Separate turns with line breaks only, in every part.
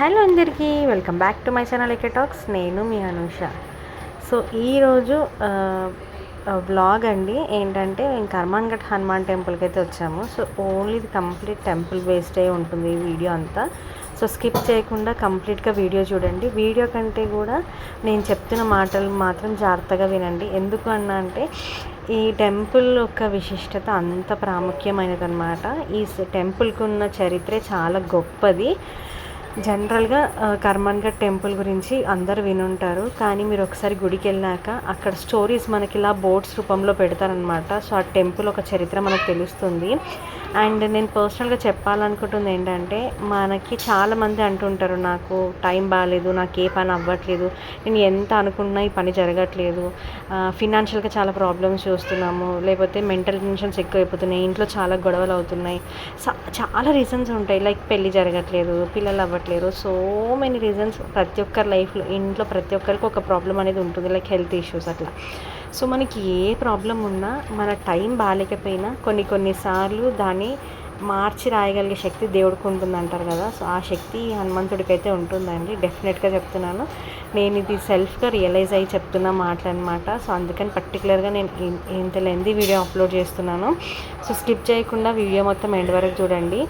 Hello అందరికీ welcome back to my channel AK talks. నేను మీ అనూష. సో ఈరోజు వ్లాగ్ అండి ఏంటంటే మేము కర్మాన్ ఘట్ హనుమాన్ టెంపుల్కి అయితే వచ్చాము. సో ఓన్లీ ఇది కంప్లీట్ టెంపుల్ బేస్డ్ అయి ఉంటుంది ఈ వీడియో అంతా. సో స్కిప్ చేయకుండా కంప్లీట్గా వీడియో చూడండి. వీడియో కంటే కూడా నేను చెప్తున్న మాటలు మాత్రం జాగ్రత్తగా వినండి. ఎందుకు అన్నా అంటే ఈ టెంపుల్ యొక్క విశిష్టత అంత ప్రాముఖ్యమైనది అనమాట ఈ టెంపుల్కి ఉన్న చరిత్రే చాలా గొప్పది. జనరల్గా కర్మన్ఘట్ టెంపుల్ గురించి అందరూ వినుంటారు. కానీ మీరు ఒకసారి గుడికి వెళ్ళాక అక్కడ స్టోరీస్ మనకి ఇలా బోర్డ్స్ రూపంలో పెడతారనమాట సో ఆ టెంపుల్ ఒక చరిత్ర మనకు తెలుస్తుంది. అండ్ నేను పర్సనల్గా చెప్పాలనుకుంటుంది ఏంటంటే మనకి చాలామంది అంటుంటారు నాకు టైం బాగాలేదు నాకు ఏ పని అవ్వట్లేదు నేను ఎంత అనుకున్నా ఈ పని జరగట్లేదు. ఫినాన్షియల్గా చాలా ప్రాబ్లమ్స్ చూస్తున్నాము లేకపోతే మెంటల్ టెన్షన్స్ ఎక్కువైపోతున్నాయి ఇంట్లో చాలా గొడవలు అవుతున్నాయి. చాలా రీజన్స్ ఉంటాయి. లైక్ పెళ్ళి జరగట్లేదు పిల్లలు అవ్వట్లేదు సో మెనీ రీజన్స్ ప్రతి ఒక్కరి లైఫ్లో ఇంట్లో ప్రతి ఒక్కరికి ఒక ప్రాబ్లం అనేది ఉంటుంది లైక్ హెల్త్ ఇష్యూస్ అట్లా. సో మనకి ఏ ప్రాబ్లం ఉన్నా మన టైం బాగాలేకపోయినా కొన్ని కొన్నిసార్లు దాన్ని మార్చి రాయగలిగే శక్తి దేవుడికి ఉంటుంది అంటారు కదా సో ఆ శక్తి హనుమంతుడికి అయితే ఉంటుందండి. డెఫినెట్గా చెప్తున్నాను. నేను ఇది సెల్ఫ్గా రియలైజ్ అయ్యి చెప్తున్న మాటలన్నమాట. సో అందుకని పర్టికులర్గా నేను ఇంత లెంది వీడియో అప్లోడ్ చేస్తున్నాను. సో స్కిప్ చేయకుండా వీడియో మొత్తం ఎండ్ వరకు చూడండి.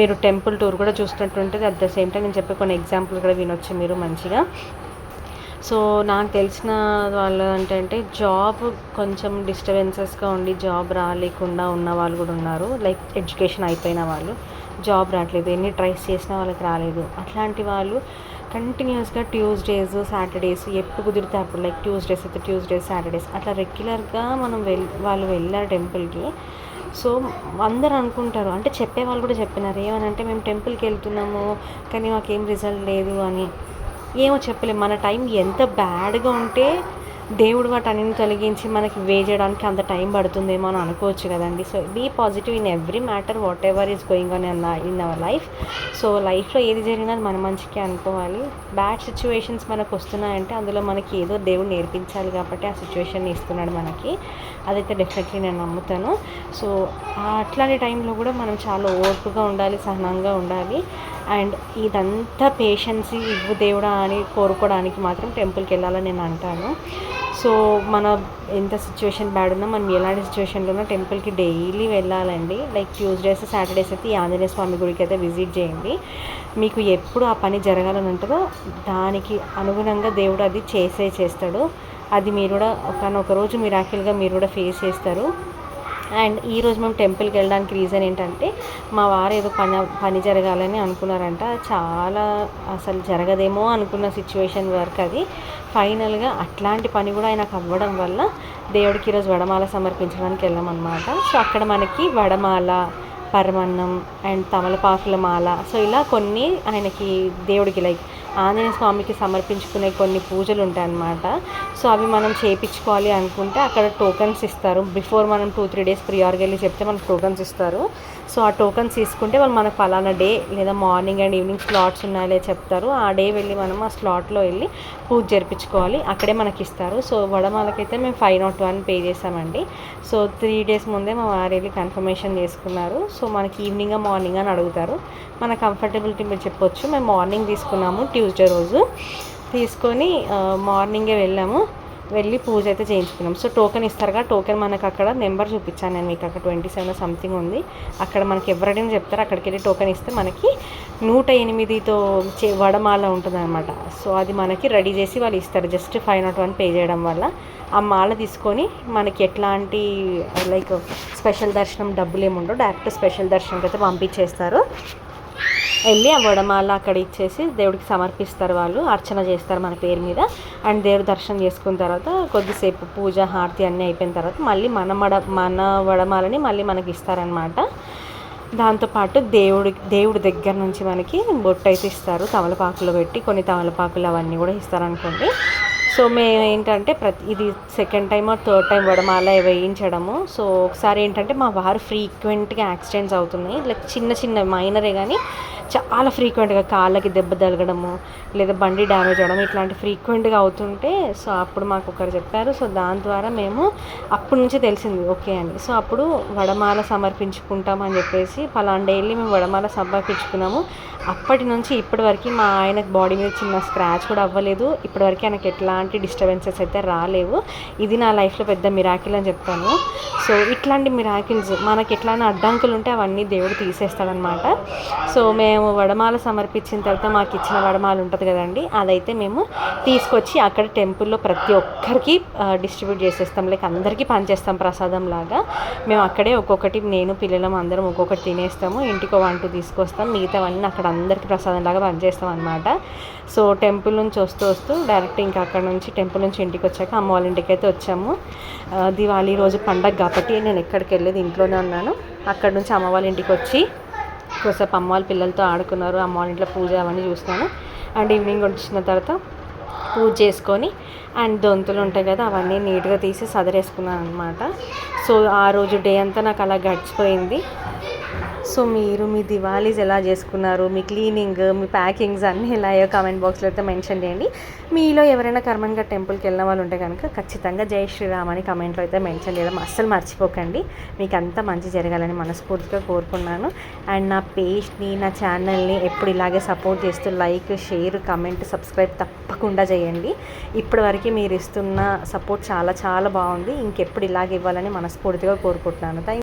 మీరు టెంపుల్ టూర్ కూడా చూసినట్టుంటుంది. అట్ ద సేమ్ టైం నేను చెప్పే కొన్ని ఎగ్జాంపుల్ కూడా వినొచ్చు మీరు మంచిగా. సో నాకు తెలిసిన వాళ్ళు ఏంటంటే జాబ్ కొంచెం డిస్టర్బెన్సెస్గా ఉండి జాబ్ రాలేకుండా ఉన్న వాళ్ళు కూడా ఉన్నారు. లైక్ ఎడ్యుకేషన్ అయిపోయిన వాళ్ళు జాబ్ రావట్లేదు ఎన్ని ట్రైస్ చేసినా వాళ్ళకి రాలేదు. అట్లాంటి వాళ్ళు కంటిన్యూస్గా ట్యూస్డేస్ సాటర్డేస్ ఎప్పుడు కుదిరితే అప్పుడు లైక్ ట్యూస్డేస్ అయితే ట్యూస్డేస్ సాటర్డేస్ అట్లా రెగ్యులర్గా మనం వెళ్ వాళ్ళు వెళ్ళారు టెంపుల్కి. సో అందరు అనుకుంటారు. అంటే చెప్పే వాళ్ళు కూడా చెప్పినారు. ఏమనంటే మేము టెంపుల్కి వెళ్తున్నాము కానీ మాకేం రిజల్ట్ లేదు అని. ఏమో చెప్పలేము మన టైం ఎంత బ్యాడ్గా ఉంటే దేవుడు వాటన్నిటిని తొలగించి మనకి వే చేయడానికి అంత టైం పడుతుందేమో అని అనుకోవచ్చు కదండి. So be positive in every matter whatever is going on in in our life. So లైఫ్లో ఏది జరిగినా మన మంచికి అనుకోవాలి. బ్యాడ్ సిచ్యువేషన్స్ మనకు వస్తున్నాయంటే అందులో మనకి ఏదో దేవుడు నేర్పించాలి కాబట్టి ఆ సిచ్యువేషన్ ఇస్తున్నాడు మనకి. అదైతే డెఫినెట్లీ నేను నమ్ముతాను. సో అట్లాంటి టైంలో కూడా మనం చాలా ఓర్పుగా ఉండాలి సహనంగా ఉండాలి. అండ్ ఇదంతా పేషెన్స్ ఇవ్వు దేవుడా అని కోరుకోవడానికి మాత్రం టెంపుల్కి వెళ్ళాలని నేను అంటాను. సో మన ఎంత సిచ్యువేషన్ బ్యాడ్ ఉన్నా మనం ఎలాంటి సిచ్యువేషన్లో ఉన్నా టెంపుల్కి డైలీ వెళ్ళాలండి. లైక్ ట్యూస్డేస్ సాటర్డేస్ అయితే ఈ ఆంజనేయ స్వామి గుడికి అయితే విజిట్ చేయండి. మీకు ఎప్పుడు ఆ పని జరగాలని ఉంటుందో దానికి అనుగుణంగా దేవుడు అది చేసే చేస్తాడు. అది మీరు కూడా ఒకనొక రోజు మిరాకిల్గా మీరు కూడా ఫేస్ చేస్తారు. అండ్ ఈరోజు మేము టెంపుల్కి వెళ్ళడానికి రీజన్ ఏంటంటే మా వారు ఏదో పని పని జరగాలని అనుకున్నారంట. చాలా అసలు జరగదేమో అనుకున్న సిచ్యువేషన్ వరకు అది. ఫైనల్గా అట్లాంటి పని కూడా ఆయనకు అవ్వడం వల్ల దేవుడికి ఈరోజు వడమాల సమర్పించడానికి వెళ్ళామన్నమాట. సో అక్కడ మనకి వడమాల పరమన్నం అండ్ తమలపాకుల మాల. సో ఇలా కొన్ని ఆయనకి దేవుడికి లైక్ ఆంజనేయ స్వామికి సమర్పించుకునే కొన్ని పూజలు ఉంటాయి అన్నమాట సో అవి మనం చేయించుకోవాలి అనుకుంటే అక్కడ టోకన్స్ ఇస్తారు. బిఫోర్ మనం టూ త్రీ డేస్ ప్రియార్గా వెళ్ళి చెప్తే మనకు టోకన్స్ ఇస్తారు. సో ఆ టోకన్స్ తీసుకుంటే వాళ్ళు మనకు ఫలానా డే లేదా మార్నింగ్ అండ్ ఈవినింగ్ స్లాట్స్ ఉన్నాయో చెప్తారు. ఆ డే వెళ్ళి మనం ఆ స్లాట్లో వెళ్ళి పూజ జరిపించుకోవాలి. అక్కడే మనకి ఇస్తారు. సో వడమాలకైతే మేము ఫైవ్ నాట్ వన్ పే చేసామండి సో త్రీ డేస్ ముందే మా వారు వెళ్ళి కన్ఫర్మేషన్ చేసుకున్నారు. సో మనకి ఈవినింగ్ మార్నింగ్ అని అడుగుతారు. మన కంఫర్టబిలిటీ మీరు చెప్పొచ్చు. మేము మార్నింగ్ తీసుకున్నాము ట్యూస్డే రోజు తీసుకొని మార్నింగే వెళ్ళాము. వెళ్ళి పూజ అయితే చేయించుకున్నాం. సో టోకెన్ ఇస్తారుగా టోకెన్ మనకు అక్కడ నెంబర్ చూపించాను నేను మీకు. అక్కడ ట్వంటీ సెవెన్ సంథింగ్ ఉంది. అక్కడ మనకి ఎవరైనా చెప్తారు అక్కడికి వెళ్ళి టోకెన్ ఇస్తే మనకి నూట ఎనిమిదితో చే వడమాల ఉంటుంది అనమాట సో అది మనకి రెడీ చేసి వాళ్ళు ఇస్తారు. Just five nought one pay చేయడం వల్ల. ఆ మాల తీసుకొని మనకి ఎట్లాంటి లైక్ స్పెషల్ దర్శనం డబ్బులు ఏముండో డైరెక్ట్ స్పెషల్ దర్శనంకి అయితే పంపించేస్తారు. వెళ్ళి ఆ వడమాల అక్కడ ఇచ్చేసి దేవుడికి సమర్పిస్తారు వాళ్ళు అర్చన చేస్తారు మన పేరు మీద. అండ్ దేవుడు దర్శనం చేసుకున్న తర్వాత కొద్దిసేపు పూజ హారతి అన్నీ అయిపోయిన తర్వాత మళ్ళీ మన మడ మన వడమాలని మళ్ళీ మనకి ఇస్తారనమాట దాంతోపాటు దేవుడి దేవుడి దగ్గర నుంచి మనకి బొట్టు అయితే ఇస్తారు తమలపాకులో పెట్టి కొన్ని తమలపాకులు అవన్నీ కూడా ఇస్తారనుకోండి. సో మేము ఏంటంటే ప్రతి ఇది సెకండ్ టైం థర్డ్ టైం వడమాల వేయించడము. సో ఒకసారి ఏంటంటే మా వారు ఫ్రీక్వెంట్గా యాక్సిడెంట్స్ అవుతున్నాయి. లైక్ చిన్న చిన్న మైనరే కానీ చాలా ఫ్రీక్వెంట్గా కాళ్ళకి దెబ్బ తగలడము లేదా బండి డ్యామేజ్ అవ్వడం ఇట్లాంటి ఫ్రీక్వెంట్గా అవుతుంటే సో అప్పుడు మాకు ఒకరు చెప్పారు. సో దాని ద్వారా మేము అప్పటి నుంచి తెలిసింది ఓకే అని. సో అప్పుడు వడమాల సమర్పించుకుంటామని చెప్పేసి పలానా డైలీ మేము వడమాల సమర్పించుకున్నాము. అప్పటి నుంచి ఇప్పటి వరకు మా ఆయనకు బాడీ మీద చిన్న స్క్రాచ్ కూడా అవ్వలేదు. ఇప్పటివరకు ఆయనకు ఎట్లాంటి డిస్టర్బెన్సెస్ అయితే రాలేవు. ఇది నా లైఫ్లో పెద్ద మిరాకిల్ అని చెప్తాను. సో ఇట్లాంటి మిరాకిల్స్ మనకి ఎట్లాంటి అడ్డంకులు ఉంటే అవన్నీ దేవుడు తీసేస్తాడనమాట సో మేము మేము వడమాల సమర్పించిన తర్వాత మాకు ఇచ్చిన వడమాల ఉంటుంది కదండి అదైతే మేము తీసుకొచ్చి అక్కడ టెంపుల్లో ప్రతి ఒక్కరికి డిస్ట్రిబ్యూట్ చేసేస్తాం. లైక్ అందరికీ పనిచేస్తాం ప్రసాదం లాగా. మేము అక్కడే ఒక్కొక్కటి నేను పిల్లలం అందరం ఒక్కొక్కటి తినేస్తాము. ఇంటికి వంట తీసుకొస్తాం. మిగతావన్నీ అక్కడ అందరికీ ప్రసాదం లాగా పనిచేస్తాం అనమాట సో టెంపుల్ నుంచి వస్తూ వస్తూ డైరెక్ట్ ఇంకా అక్కడ నుంచి టెంపుల్ నుంచి ఇంటికి వచ్చాక అమ్మ వాళ్ళ ఇంటికి అయితే వచ్చాము. దివాళీ రోజు పండగ కాబట్టి నేను ఎక్కడికి వెళ్ళేది ఇంట్లోనే ఉన్నాను. అక్కడ నుంచి అమ్మ వాళ్ళ ఇంటికి వచ్చి కొద్దిసేపు అమ్మ వాళ్ళ పిల్లలతో ఆడుకున్నారు. అమ్మ వాళ్ళ ఇంట్లో పూజ అవన్నీ చూస్తాను అండ్ ఈవినింగ్ వచ్చిన తర్వాత పూజ చేసుకొని అండ్ దొంతులు ఉంటాయి కదా అవన్నీ నీట్గా తీసి సదరేసుకున్నాను అనమాట సో ఆ రోజు డే అంతా నాకు అలా గడిచిపోయింది. సో మీరు మీ దివాళీస్ ఎలా చేసుకున్నారు? మీ క్లీనింగ్ మీ ప్యాకింగ్స్ అన్నీ ఎలా అయ్యో కామెంట్ బాక్స్లో అయితే మెన్షన్ చేయండి. మీలో ఎవరైనా కర్మన్గా టెంపుల్కి వెళ్ళిన వాళ్ళు ఉంటే కనుక ఖచ్చితంగా జై శ్రీరామ్ అని కమెంట్లో అయితే మెన్షన్ చేయడం అస్సలు మర్చిపోకండి. మీకు అంతా మంచి జరగాలని మనస్ఫూర్తిగా కోరుకున్నాను. అండ్ నా పేజ్ని నా ఛానల్ని ఎప్పుడు ఇలాగే సపోర్ట్ చేస్తూ లైక్ షేర్ కమెంట్ సబ్స్క్రైబ్ తప్పకుండా చేయండి. ఇప్పటివరకు మీరు ఇస్తున్న సపోర్ట్ చాలా చాలా బాగుంది. ఇంకెప్పుడు ఇలాగే ఇవ్వాలని మనస్ఫూర్తిగా కోరుకుంటున్నాను. థ్యాంక్